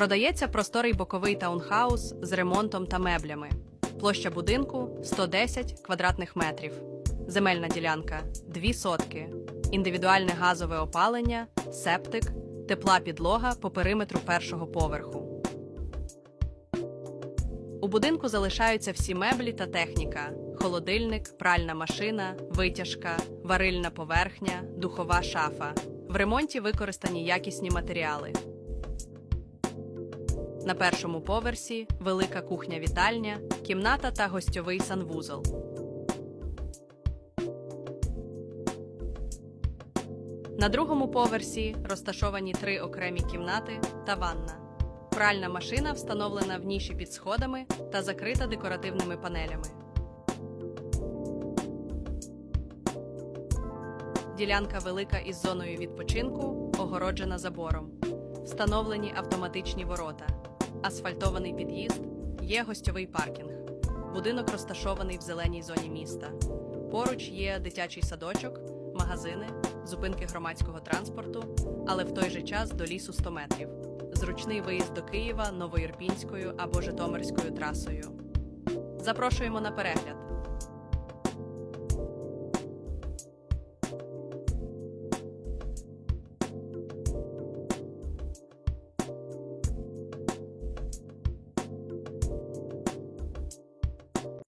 Продається просторий боковий таунхаус з ремонтом та меблями. Площа будинку 110 квадратних метрів. Земельна ділянка 2 сотки. Індивідуальне газове опалення, септик, тепла підлога по периметру першого поверху. У будинку залишаються всі меблі та техніка: холодильник, пральна машина, витяжка, варильна поверхня, духова шафа. В ремонті використані якісні матеріали. На першому поверсі велика кухня-вітальня, кімната та гостьовий санвузол. На другому поверсі розташовані три окремі кімнати та ванна. Пральна машина встановлена в ніші під сходами та закрита декоративними панелями. Ділянка велика із зоною відпочинку, огороджена забором. Встановлені автоматичні ворота, асфальтований під'їзд, є гостьовий паркінг. Будинок розташований в зеленій зоні міста. Поруч є дитячий садочок, магазини, зупинки громадського транспорту, але в той же час до лісу 100 метрів. Зручний виїзд до Києва Новоірпінською або Житомирською трасою. Запрошуємо на перегляд.